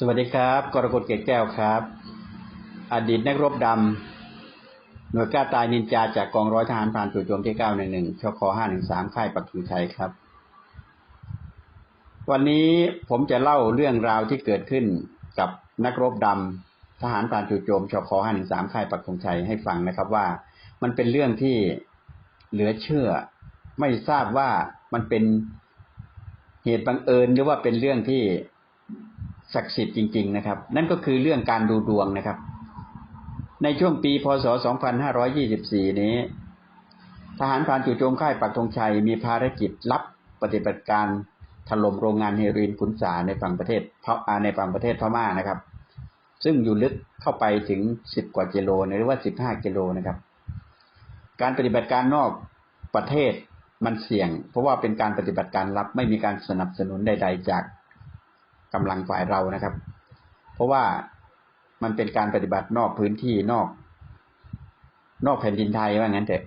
สวัสดีครับ กรกฎเกตแก้วครับ อดีตนักรบดำหน่วยกล้าตายนินจาจากกองร้อยทหารพรานจู่โจมที่ 911ชค513 ค่ายปักธงชัยครับ วันนี้ผมจะเล่าเรื่องราวที่เกิดขึ้นกับนักรบดำทหารพรานจู่โจมชค513 ค่ายปักธงชัยให้ฟังนะครับว่า มันเป็นเรื่องที่เหลือเชื่อ ไม่ทราบว่ามันเป็นเหตุบังเอิญหรือว่าเป็นเรื่องที่ ศักดิ์สิทธิ์จริง ๆ นะครับ นั่นก็คือเรื่องการดูดวงนะครับ ในช่วงปีพศ 2524 นี้ ทหารพรานจู่โจมค่ายปักธงชัยมีภารกิจรับปฏิบัติการถล่มโรงงานเฮโรอีนขุนสาในฝั่งประเทศพาในฝั่งประเทศพม่านะครับ ซึ่งอยู่ลึกเข้าไปถึง 10 กว่ากิโลหรือว่า 15 กิโลนะครับ การปฏิบัติการนอกประเทศมันเสี่ยง เพราะว่าเป็นการปฏิบัติการลับไม่มีการสนับสนุนใด ๆ จาก กำลังฝ่ายเรานะครับ เพราะว่ามันเป็นการปฏิบัตินอกพื้นที่นอก นอกแผ่นดินไทยว่างั้นเถอะ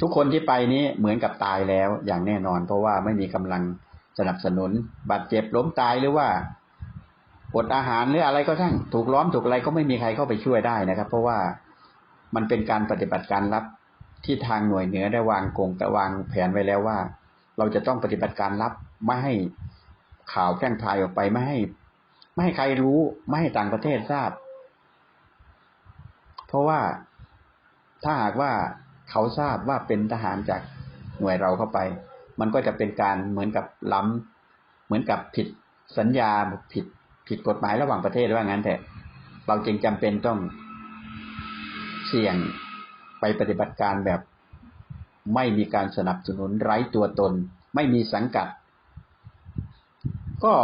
ทุกคนที่ไปนี้เหมือนกับตายแล้วอย่างแน่นอน เพราะว่าไม่มีกำลังสนับสนุน บาดเจ็บล้มตายหรือว่าอดอาหารหรืออะไรก็ทั้งถูกล้อมถูกอะไรก็ไม่มีใครเข้าไปช่วยได้นะครับ เพราะว่ามันเป็นการปฏิบัติการลับที่ทางหน่วยเหนือได้วางกงแต่วางแผนไว้แล้วว่า เราจะต้องปฏิบัติการลับไม่ให้ ข่าวแพร่งพายออกไปไม่ให้ ไม่ให้ใครรู้ ไม่ให้ต่างประเทศทราบ เพราะว่าถ้าหากว่าเขาทราบว่าเป็นทหารจากหน่วยเราเข้าไป มันก็จะเป็นการเหมือนกับล้ำเหมือนกับผิดสัญญาผิดผิดกฎหมายระหว่างประเทศว่างั้นแต่เราจึงจำเป็นต้องเสี่ยงไปปฏิบัติการแบบ ไม่มีการสนับสนุนไร้ตัวตน ไม่มีสังกัด ก็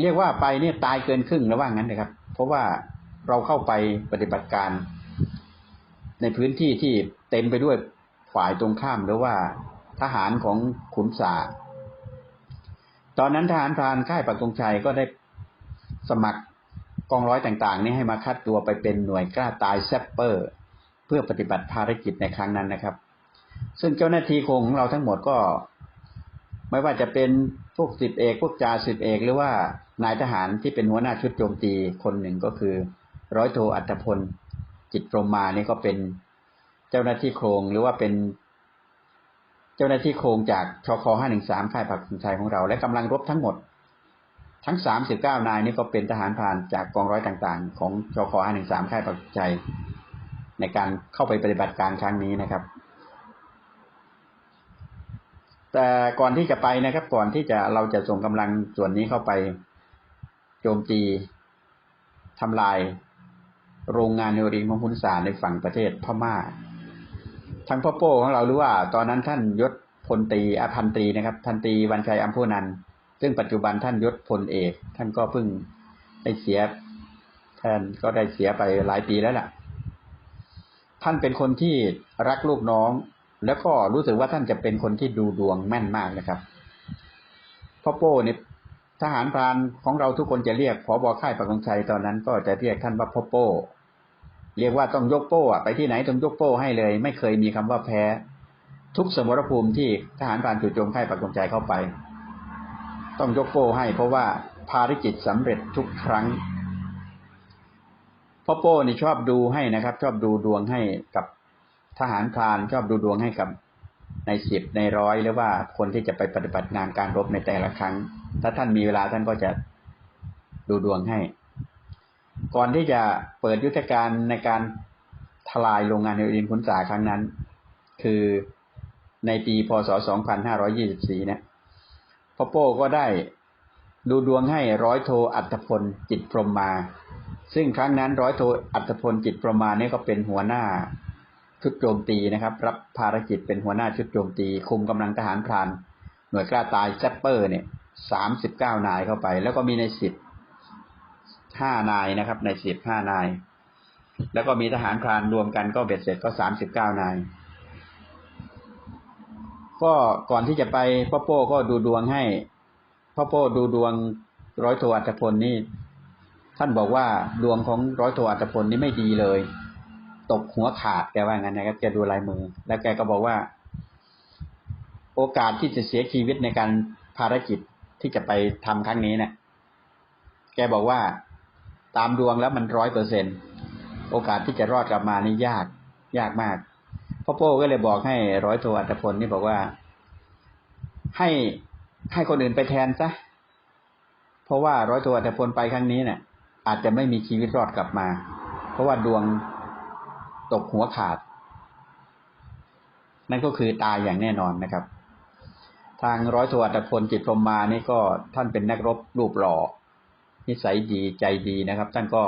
เรียกว่าไปเนี่ยตายเกินครึ่งแล้วว่างั้นนะครับ เพราะว่าเราเข้าไปปฏิบัติการ ในพื้นที่ที่เต็มไปด้วยฝ่ายตรงข้ามหรือว่าทหารของขุนสาตอนนั้นทหารพรานค่ายปักตงชัยก็ได้สมัครกองร้อยต่างๆ นี้ให้มาคัดตัวไปเป็นหน่วยกล้าตายแซปเปอร์ เพื่อปฏิบัติภารกิจในครั้งนั้นนะครับ ซึ่งเจ้าหน้าที่คงของเราทั้งหมดก็ ไม่ว่าจะเป็นพวกสิบเอกพวกจ่าสิบเอก หรือว่านายทหารที่เป็นหัวหน้าชุดโจมตีคนหนึ่งก็คือ ร้อยโทอัตพล จิตพรมมานี่ก็เป็นเจ้าหน้าที่โครงหรือว่าเป็น เจ้าหน้าที่โครงจากชคห้าหนึ่งสามค่ายผักสนชัยของเรา และกำลังรบทั้งหมด ทั้งสามสิบเก้านายนี่ก็เป็นทหารพรานจากกองร้อยต่างๆ ของชคห้าหนึ่งสามค่ายผักสนชัยในการเข้าไปปฏิบัติการครั้งนี้นะครับ แต่ก่อนที่จะไปนะครับ ก่อนที่จะเราจะส่งกำลังส่วนนี้เข้าไปโจมตีทำลายโรงงานเฮโรอีนของคุณสาในฝั่งประเทศพม่าทางพ่อโป้ของเรารู้ว่า ตอนนั้นท่านยศพลตีอพันตีนะครับ พันตีวันชัยอัมพูนันซึ่งปัจจุบันท่านยศพลเอก ท่านก็เพิ่งได้เสียท่านก็ได้เสียไปหลายปีแล้วล่ะ ท่านเป็นคนที่รักลูกน้อง แล้วก็รู้สึกว่าท่านจะเป็นคนที่ดูดวงแม่นมากนะครับพ่อโป้เนี่ยทหารพรานของเราทุกคนจะเรียกผอบอค่ายปักงชัยตอนนั้น ก็จะเรียกท่านว่าพ่อโป้เรียกว่าต้องยกโป้อะไปที่ไหนต้องยกโป้ให้เลย ไม่เคยมีคำว่าแพ้ ทุกสมรภูมิที่ทหารพรานจู่โจมค่ายปักงชัยเข้าไป ต้องยกโป้ให้ เพราะว่าภารกิจสำเร็จทุกครั้งพ่อโป้นี่ชอบดูให้นะครับ ชอบดูดวงให้กับ ทหารพรานชอบดูดวงให้กับในสิบในร้อยหรือว่าคนที่จะไปปฏิบัติงานการรบในแต่ละครั้ง ถ้าท่านมีเวลาท่านก็จะดูดวงให้ ก่อนที่จะเปิดยุทธการในการทลายโรงงานเฮโรอีนขุนสาครั้งนั้น คือในปีพศ 2524 เนี่ยพ่อโป้ก็ได้ดูดวงให้ร้อยโทอัตพลจิตพรมมา ซึ่งครั้งนั้นร้อยโทอัตพลจิตพรมมาเนี่ยก็เป็นหัวหน้า ชุดโจมตีนะครับ รับภารกิจเป็นหัวหน้าชุดโจมตี คุมกำลังทหารพราน หน่วยกล้าตายแซปเปอร์เนี่ยสามสิบเก้านายเข้าไป แล้วก็มีในสิบห้านายนะครับ ในสิบห้านาย แล้วก็มีทหารพรานรวมกันก็เบ็ดเสร็จก็สามสิบเก้านาย ก็ก่อนที่จะไปพ่อโป้ก็ดูดวงให้พ่อโป้ดูดวงร้อยโทอัตพลนี่ท่านบอกว่าดวงของร้อยโทอัตพลนี่ไม่ดีเลย ตกหัวขาดแกว่างั้นนะครับแกดูลายมือ แล้วแกก็บอกว่า โอกาสที่จะเสียชีวิตในการภารกิจที่จะไปทำครั้งนี้เนะี่ยแกบอกว่าตามดวงแล้วมันร้อยเปอร์เซ็นโอกาสที่จะรอดกลับมานี่ยากยากมากพ่อโป้ก็เลยบอกให้ร้อยโทอัตพลนี่บอกว่า ให้ให้คนอื่นไปแทนซะเพราะว่าร้อยโทอัตพลไปครั้งนี้เนี่ยอาจจะไม่มีชีวิตรอดกลับมา เพราะว่าดวง ตกหัวขาด นั่นก็คือตายอย่างแน่นอนนะครับ ทางร้อยโทอัตพลจิตพรมมานี่ก็ท่านเป็นนักรบรูปหล่อนิสัยดีใจดีนะครับ ท่านก็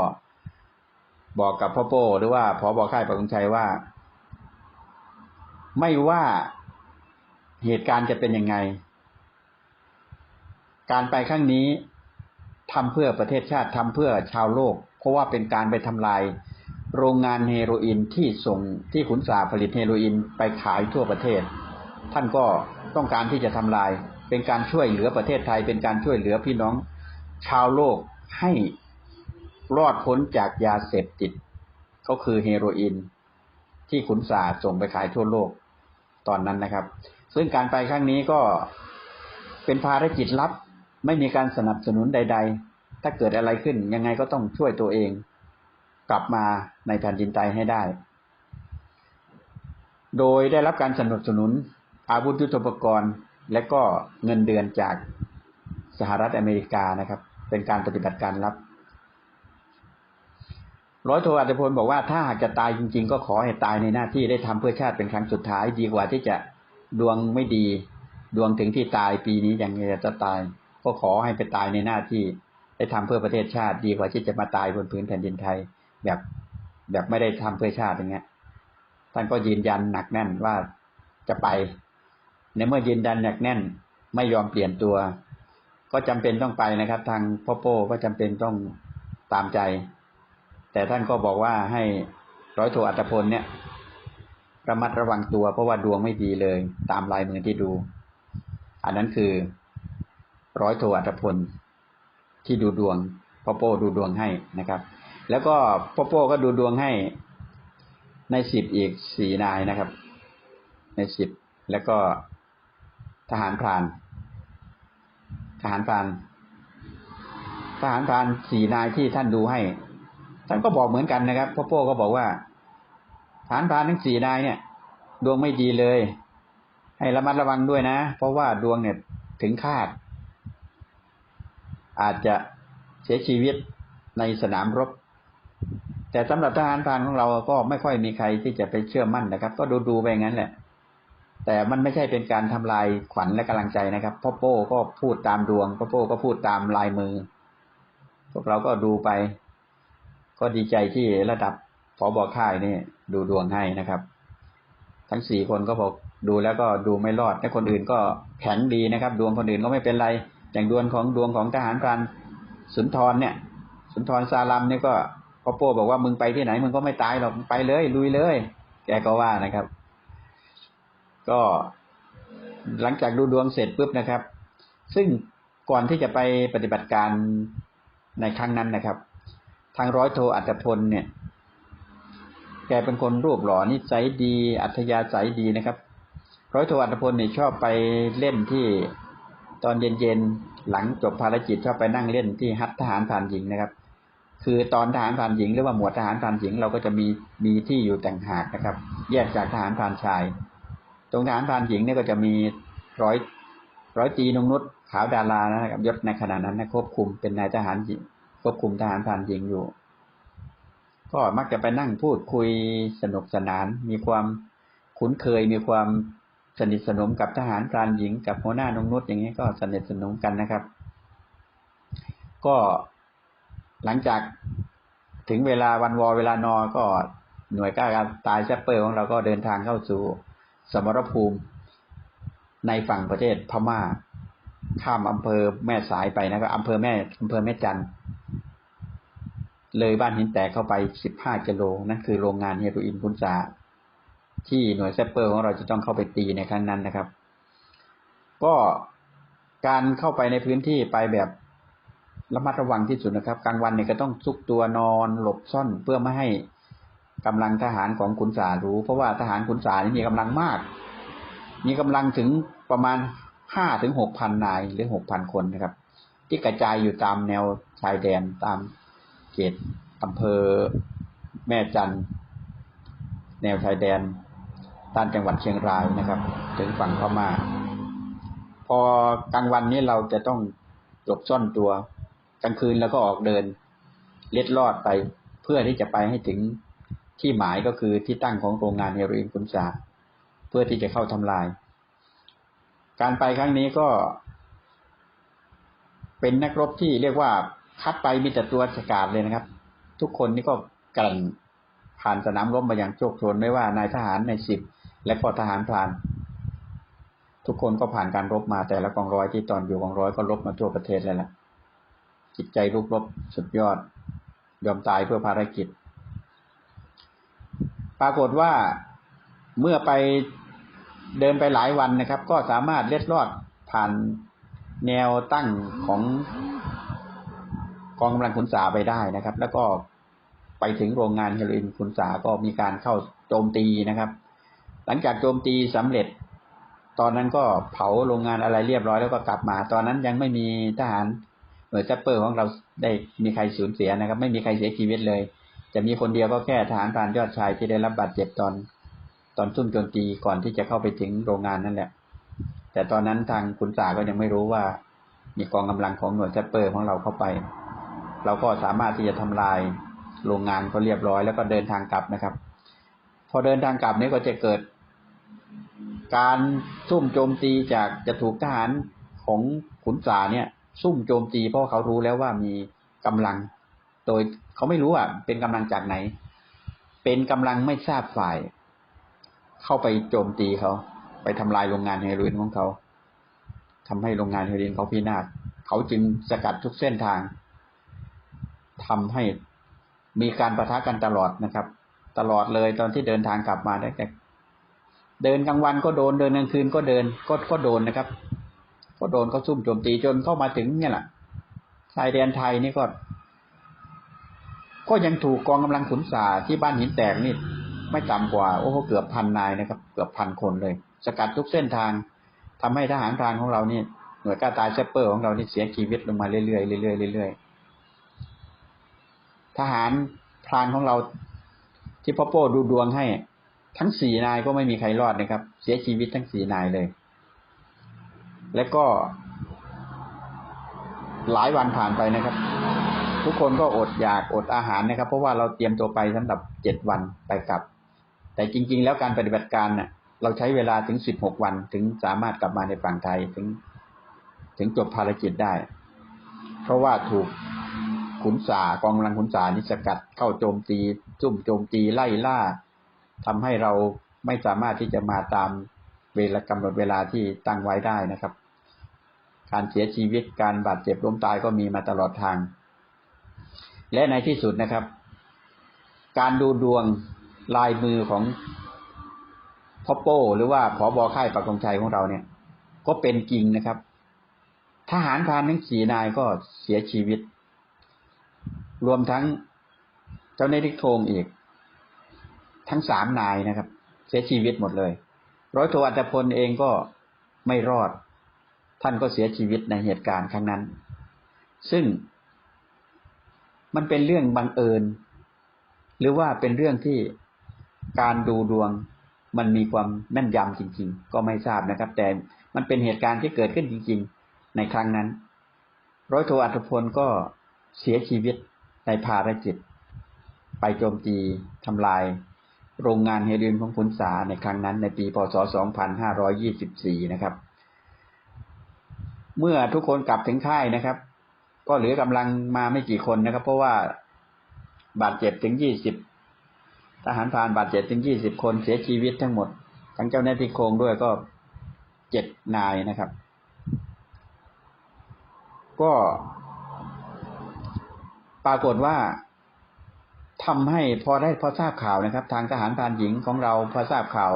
บอกกับพ่อโป้หรือว่าพอบอกค่ายประกงชัยว่า ไม่ว่าเหตุการณ์จะเป็นยังไง การไปครั้งนี้ทำเพื่อประเทศชาติทำเพื่อชาวโลก เพราะว่าเป็นการไปทำลาย โรงงานเฮโรอีนที่ส่งที่ขุนสาผลิตเฮโรอีนไปขายทั่วประเทศ ท่านก็ต้องการที่จะทำลาย เป็นการช่วยเหลือประเทศไทย เป็นการช่วยเหลือพี่น้อง ชาวโลกให้รอดพ้นจากยาเสพติด ก็คือเฮโรอีนที่ขุนสาส่งไปขายทั่วโลกตอนนั้นนะครับ ซึ่งการไปครั้งนี้ก็เป็นภารกิจลับ ไม่มีการสนับสนุนใด ๆ ถ้าเกิดอะไรขึ้นยังไงก็ต้องช่วยตัวเอง กลับมาในแผ่นดินไทยให้ได้ โดยได้รับการสนับสนุนอาวุธยุทโธปกรณ์ และก็เงินเดือนจากสหรัฐอเมริกานะครับ เป็นการปฏิบัติการลับ ร้อยโทอัตพลบอกว่าถ้าหากจะตายจริง ๆ ก็ขอให้ตายในหน้าที่ได้ทำเพื่อชาติเป็นครั้งสุดท้ายดีกว่าที่จะดวงไม่ดี ดวงถึงที่ตายปีนี้ยังจะตาย ก็ขอให้ไปตายในหน้าที่ได้ทำเพื่อประเทศชาติดีกว่าที่จะมาตายบนพื้นแผ่นดินไทย แบบแบบไม่ได้ทำเพื่อชาติอย่างเงี้ยท่านก็ยืนยันหนักแน่นว่าจะไป ในเมื่อยืนยันหนักแน่น ไม่ยอมเปลี่ยนตัว ก็จำเป็นต้องไปนะครับ ทางพ่อโป้ก็จำเป็นต้องตามใจ แต่ท่านก็บอกว่าให้ร้อยโทอัตพลเนี่ยระมัดระวังตัวเพราะว่าดวงไม่ดีเลย ตามลายมือที่ดู อันนั้นคือ ร้อยโทอัตพลที่ดูดวงพ่อโป้ดูดวงให้นะครับ แล้วก็พ่อโป้ก็ดูดวงให้ในสิบอีกสี่นายนะครับ ในสิบแล้วก็ทหารพราน ทหารพราน ทหารพรานสี่นายที่ท่านดูให้ ท่านก็บอกเหมือนกันนะครับพ่อโป้ก็บอกว่า ทหารพรานทั้งสี่นายเนี่ย ดวงไม่ดีเลย ให้ระมัดระวังด้วยนะ เพราะว่าดวงเนี่ยถึงคาด อาจจะเสียชีวิตในสนามรบ แต่สำหรับทหารพรานของเราก็ไม่ค่อยมีใครที่จะไปเชื่อมั่นนะครับ ก็ดูดูไปงั้นแหละ แต่มันไม่ใช่เป็นการทำลายขวัญและกำลังใจนะครับพ่อโป้ก็พูดตามดวงพ่อโป้ก็พูดตามลายมือ พวกเราก็ดูไป ก็ดีใจที่ระดับผอบอค่ายนี่ดูดวงให้นะครับ ทั้งสี่คนก็บอกดูแล้วก็ดูไม่รอดแต่คนอื่นก็แข็งดีนะครับ ดวงคนอื่นก็ไม่เป็นไร อย่างดวงของดวงของทหารพรานสุนทรเนี่ย สุนทรซาลัมเนี่ยก็ พ่อโป้บอกว่ามึงไปที่ไหนมึงก็ไม่ตายหรอกไปเลย ลุยเลย แกก็ว่านะครับ ก็หลังจากดูดวงเสร็จปุ๊บนะครับ ซึ่งก่อนที่จะไปปฏิบัติการในครั้งนั้นนะครับ ทางร้อยโทอัตพลเนี่ย แกเป็นคนรูปหล่อนิสัยดี อัธยาศัยดีนะครับ ร้อยโทอัตพลเนี่ยชอบไปเล่นที่ตอนเย็นๆหลังจบภารกิจชอบไปนั่งเล่นที่ฮัททหารผ่านหญิงนะครับ คือตอนทหารผ่านหญิงหรือว่าหมวดทหารผ่านหญิงเราก็จะมีมีที่อยู่แต่างหากนะครับ แยกจากทหารผ่านชาย ตรงทหารผ่านหญิงเนี่ยก็จะมีร้อยร้อยตีนงนุษขาวดารานะครับยศในขณะนั้นนะควบคุมเป็นนายทหารหญิงควบคุมทหารผ่านหญิงอยู่ ก็มักจะไปนั่งพูดคุยสนุกสนาน มีความคุ้นเคยมีความสนิทสนมกับทหารพรานหญิงกับหัวหน้านงนุษอย่างนี้ก็สนิทสนมกันนะครับ ก็ หลังจากถึงเวลาวันวอเวลานอก็หน่วยก้าการตายแซปเปอร์ของเราก็เดินทางเข้าสู่สมรภูมิในฝั่งประเทศพม่า ข้ามอำเภอแม่สายไปนะครับอำเภอแม่อำเภอแม่จันเลยบ้านหินแตกเข้าไปสิบห้ากิโลนั่นคือโรงงานเฮโรอีนพุนซาที่หน่วยแซปเปอร์ของเราจะต้องเข้าไปตีในครั้งนั้นนะครับ ก็การเข้าไปในพื้นที่ไปแบบ ระมัดระวังที่สุดนะครับกลางวันเนี่ยก็ต้องซุกตัวนอนหลบซ่อนเพื่อไม่ให้กำลังทหารของขุนสารู้ เพราะว่าทหารขุนสานี่มีกำลังมาก มีกำลังถึงประมาณห้าถึงหกพันนายหรือหกพันคนนะครับ ที่กระจายอยู่ตามแนวชายแดนตามเขตอำเภอแม่จันแนวชายแดนด้านจังหวัดเชียงรายนะครับ ถึงฝั่งพม่าพอกลางวันนี้เราจะต้องหลบซ่อนตัว กลางคืนแล้วก็ออกเดิน เล็ดลอดไปเพื่อที่จะไปให้ถึงที่หมายก็คือที่ตั้งของโรงงานเฮโรอีนคุณสาเพื่อที่จะเข้าทำลาย การไปครั้งนี้ก็ เป็นนักรบที่เรียกว่าคัดไปมีแต่ตัวฉกาดเลยนะครับ ทุกคนนี่ก็กลั่นผ่านสนามรบมาอย่างโชคโชนไม่ว่านายทหารในสิบและก็ทหารพราน ทุกคนก็ผ่านการรบมาแต่ละกองร้อยที่ตอนอยู่กองร้อยก็รบมาทั่วประเทศเลยล่ะ จิตใจรุกรบสุดยอด ยอมตายเพื่อภารกิจ ปรากฏว่าเมื่อไปเดินไปหลายวันนะครับ ก็สามารถเล็ดลอดผ่านแนวตั้งของกองกำลังขุนสาไปได้นะครับ แล้วก็ไปถึงโรงงานเฮโรอีนขุนสาก็มีการเข้าโจมตีนะครับ หลังจากโจมตีสำเร็จ ตอนนั้นก็เผาโรงงานอะไรเรียบร้อยแล้วก็กลับมา ตอนนั้นยังไม่มีทหาร หน่วยซัปเปอร์ของเราได้มีใครสูญเสียนะครับ ไม่มีใครเสียชีวิตเลย จะมีคนเดียวก็แค่ทหารพรานยอดชายที่ได้รับบาดเจ็บตอน ตอนซุ่มโจมตีก่อนที่จะเข้าไปถึงโรงงานนั่นแหละ แต่ตอนนั้นทางขุนสาก็ยังไม่รู้ว่า มีกองกำลังของหน่วยซัปเปอร์ของเราเข้าไป เราก็สามารถที่จะทำลายโรงงานก็เรียบร้อยแล้วก็เดินทางกลับนะครับ พอเดินทางกลับนี้ก็จะเกิด การซุ่มโจมตีจากจะถูกทหารของขุนสาเนี่ย ซุ่มโจมตี เพราะเขารู้แล้วว่ามีกำลัง โดยเขาไม่รู้อะเป็นกำลังจากไหน เป็นกำลังไม่ทราบฝ่าย เข้าไปโจมตีเขา ไปทำลายโรงงานเฮโรอีนของเขาทำให้โรงงานเฮโรอีนเขาพินาศเขาจึงสกัดทุกเส้นทางทำให้มีการประทะกันตลอดนะครับ ตลอดเลยตอนที่เดินทางกลับมาได้แต่เดินกลางวันก็โดนเดินกลางคืนก็เดินก็ก็โดนนะครับ ก็โดนเขาซุ่มโจมตีจนเข้ามาถึงเนี่ยแหละชายแดนไทยนี่ก็ก็ยังถูกกองกำลังขุนสาที่บ้านหินแตกนี่ไม่ต่ำกว่าโอ้โหเกือบพันนายนะครับ เกือบพันคนเลย สกัดทุกเส้นทางทำให้ทหารพรานของเรานี่หน่วยกล้าตายเซปเปอร์ของเรานี่เสียชีวิตลงมาเรื่อยๆเรื่อยๆเรื่อยๆทหารพรานของเราที่พ่อโป้ดูดวงให้ ทั้งสี่นายก็ไม่มีใครรอดนะครับ เสียชีวิตทั้งสี่นายเลย และก็ หลายวันผ่านไปนะครับ ทุกคนก็อดอยากอดอาหารนะครับ เพราะว่าเราเตรียมตัวไปสำหรับเจ็ดวันไปกลับ แต่จริง ๆ แล้วการปฏิบัติการเน่ะ เราใช้เวลาถึงสิบหกวันถึงสามารถกลับมาในฝั่งไทยถึง ถึงจบภารกิจได้ เพราะว่าถูกขุนสากองกำลังขุนสานิสกัดเข้าโจมตีซุ่มโจมตีไล่ล่าทำให้เราไม่สามารถที่จะมาตามเวลากำหนดเวลาที่ตั้งไว้ได้นะครับ การเสียชีวิตการบาดเจ็บล้มตายก็มีมาตลอดทาง และในที่สุดนะครับ การดูดวงลายมือของพ่อโป้หรือว่าผอบอค่ายปักธงชัยของเราเนี่ย ก็เป็นจริงนะครับ ทหารพรานทั้งสี่นายก็เสียชีวิต รวมทั้งเจ้าหน้าที่โครงอีก ทั้งสามนายนะครับ เสียชีวิตหมดเลย ร้อยโทอัตพลเองก็ไม่รอด ท่านก็เสียชีวิตในเหตุการณ์ครั้งนั้น ซึ่งมันเป็นเรื่องบังเอิญ หรือว่าเป็นเรื่องที่การดูดวงมันมีความแม่นยำจริง ๆ ก็ไม่ทราบนะครับ แต่มันเป็นเหตุการณ์ที่เกิดขึ้นจริง ๆ ในครั้งนั้น ร้อยโทอัตพลก็เสียชีวิตในภารกิจ ไปโจมตีทำลาย โรงงานเฮโรอีนของขุนสาในครั้งนั้นในปีพศ 2524 นะครับ เมื่อทุกคนกลับถึงค่ายนะครับ ก็เหลือกำลังมาไม่กี่คนนะครับ เพราะว่าบาดเจ็บถึง20ทหารพานบาดเจ็บถึง20คนเสียชีวิตทั้งหมด ทั้งเจ้าหน้าที่โครงด้วยก็เจ็ดนายนะครับ ก็ปรากฏว่าทำให้พอได้พอทราบข่าวนะครับ ทางทหารพานหญิงของเราพอทราบข่าว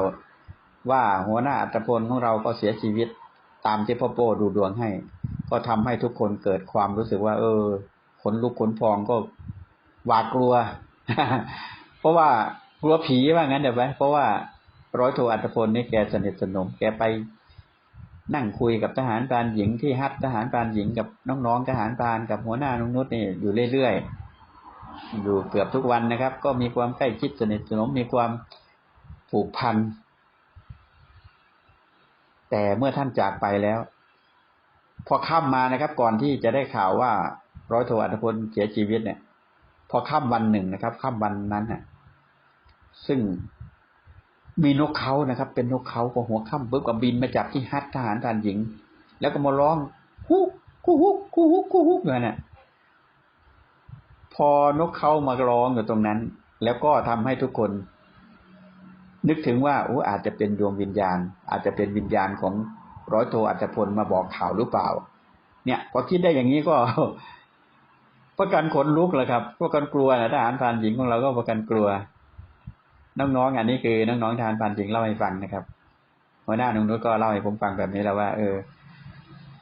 ว่าหัวหน้าอัตพลของเราก็เสียชีวิต ตามที่พ่อโป้ดูดวงให้ ก็ทำให้ทุกคนเกิดความรู้สึกว่า เออขนลุกขนพองก็หวาดกลัว เพราะว่ากลัวผีว่างั้นเดี๋ยวไปเพราะว่าร้อยโทอัตพลนี่แกสนิทสนม แกไปนั่งคุยกับทหารพรานหญิงที่ฮัดทหารพรานหญิงกับน้องๆทหารพรานกับหัวหน้านุงนุษนี่อยู่เรื่อยๆอยู่เกือบทุกวันนะครับ ก็มีความใกล้ชิดสนิทสนมมีความผูกพัน แต่เมื่อท่านจากไปแล้ว พอค่ำมานะครับ ก่อนที่จะได้ข่าวว่า ร้อยโทอัตพลเสียชีวิตเนี่ย พอค่ำวันหนึ่งนะครับค่ำวันนั้นน่ะ ซึ่งมีนกเขานะครับ เป็นนกเขาพอหัวค่ำปุ๊บก็บินมาจับที่ฮัททหารทหารหญิง แล้วก็มาร้องฮุกกูฮุกกูฮุกกูฮุกเลยน่ะพอนกเขามาร้องอยู่ตรงนั้น แล้วก็ทำให้ทุกคน นึกถึงว่าโอ้อาจจะเป็นดวงวิญญาณ อาจจะเป็นวิญญาณของร้อยโทอัจพลมาบอกข่าวหรือเปล่า เนี่ยพอคิดได้อย่างนี้ก็ประกันขนลุกเลยครับประกันกลัวนะทหารพานหญิงของเราก็ประกันกลัว น้องๆอันนี้คือน้องๆทหารพานหญิงเล่าให้ฟังนะครับหัวหน้านุ่งนุชก็เล่าให้ผมฟังแบบนี้แล้วว่า เออ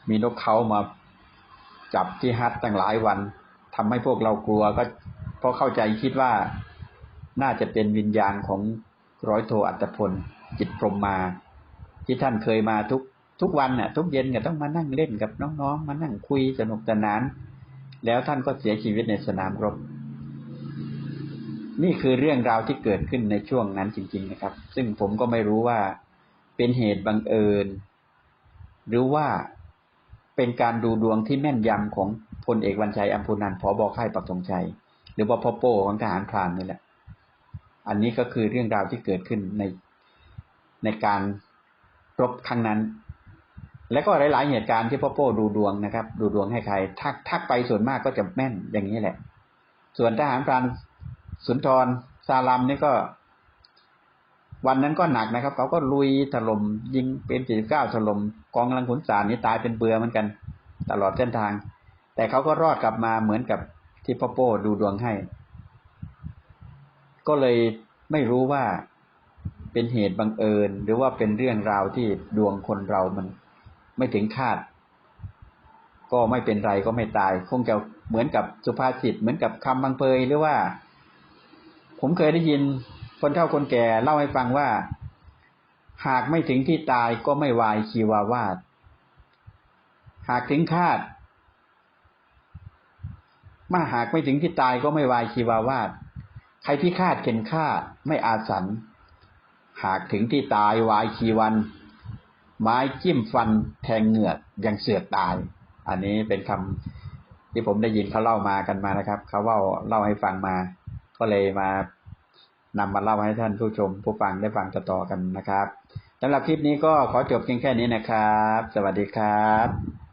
มีนกเขามาจับที่ฮัทตั้งหลายวันทำให้พวกเรากลัวก็เพราะเข้าใจคิดว่าน่าจะเป็นวิญญาณของ ร้อยโทอัตพล จิตพรมมา ที่ท่านเคยมาทุกทุกวันน่ะ ทุกเย็นก็ต้องมานั่งเล่นกับน้องๆ มานั่งคุยสนุกสนาน แล้วท่านก็เสียชีวิตในสนามรบ นี่คือเรื่องราวที่เกิดขึ้นในช่วงนั้นจริง ๆ นะครับ ซึ่งผมก็ไม่รู้ว่าเป็นเหตุบังเอิญ หรือว่าเป็นการดูดวงที่แม่นยำของพลเอกวันชัยอัมพูนันผอบอค่ายปักธงชัย หรือว่าพ่อโป้ของทหารพรานนี่แหละ อันนี้ก็คือเรื่องราวที่เกิดขึ้นในในการรบครั้งนั้น และก็หลาย ๆ เหตุการณ์ที่พ่อโป้ดูดวงนะครับ ดูดวงให้ใคร ทักทักไปส่วนมากก็จะแม่นอย่างนี้แหละ ส่วนทหารพรานสุนทรซาลัมนี่ก็ วันนั้นก็หนักนะครับ เขาก็ลุยถล่มยิงเป็นสี่เก้าถล่มกองกำลังขุนสารนี่ตายเป็นเบือเหมือนกัน ตลอดเส้นทาง แต่เขาก็รอดกลับมาเหมือนกับที่พ่อโป้ดูดวงให้ ก็เลยไม่รู้ว่าเป็นเหตุบังเอิญ หรือว่าเป็นเรื่องราวที่ดวงคนเรามันไม่ถึงคาด ก็ไม่เป็นไรก็ไม่ตาย คงจะเหมือนกับสุภาษิตเหมือนกับคำบังเพยหรือว่า ผมเคยได้ยินคนเฒ่าคนแก่เล่าให้ฟังว่า หากไม่ถึงที่ตายก็ไม่วายชีวาวาดหากถึงคาดมาหากไม่ถึงที่ตายก็ไม่วายชีวาวาด ใครที่คาดเข็นฆ่าไม่อาสัน หากถึงที่ตายวายชีวัน ไม้จิ้มฟันแทงเหงือกยังเสือกตาย อันนี้เป็นคำที่ผมได้ยินเขาเล่ามากันมานะครับ เขาเล่าเล่าให้ฟังมา ก็เลยมานำมาเล่าให้ท่านผู้ชม ผู้ฟังได้ฟังต่อๆกันนะครับสำหรับคลิปนี้ก็ขอจบเพียงแค่นี้นะครับ สวัสดีครับ